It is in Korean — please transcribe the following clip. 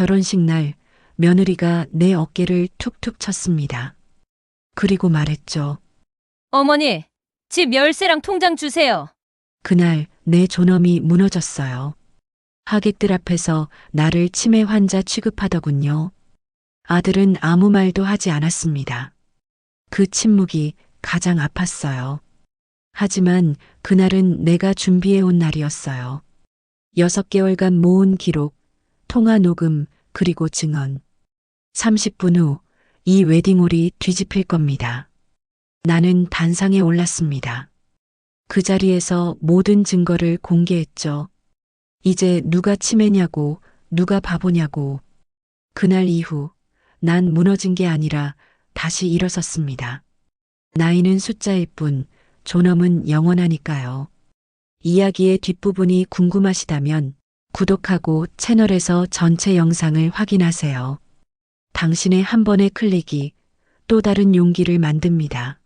결혼식 날 며느리가 내 어깨를 툭툭 쳤습니다. 그리고 말했죠. 어머니, 집 열쇠랑 통장 주세요. 그날 내 존엄이 무너졌어요. 하객들 앞에서 나를 치매 환자 취급하더군요. 아들은 아무 말도 하지 않았습니다. 그 침묵이 가장 아팠어요. 하지만 그날은 내가 준비해온 날이었어요. 여섯 개월간 모은 기록, 통화 녹음, 그리고 증언. 30분 후 이 웨딩홀이 뒤집힐 겁니다. 나는 단상에 올랐습니다. 그 자리에서 모든 증거를 공개했죠. 이제 누가 치매냐고, 누가 바보냐고. 그날 이후 난 무너진 게 아니라 다시 일어섰습니다. 나이는 숫자일 뿐, 존엄은 영원하니까요. 이야기의 뒷부분이 궁금하시다면 구독하고 채널에서 전체 영상을 확인하세요. 당신의 한 번의 클릭이 또 다른 용기를 만듭니다.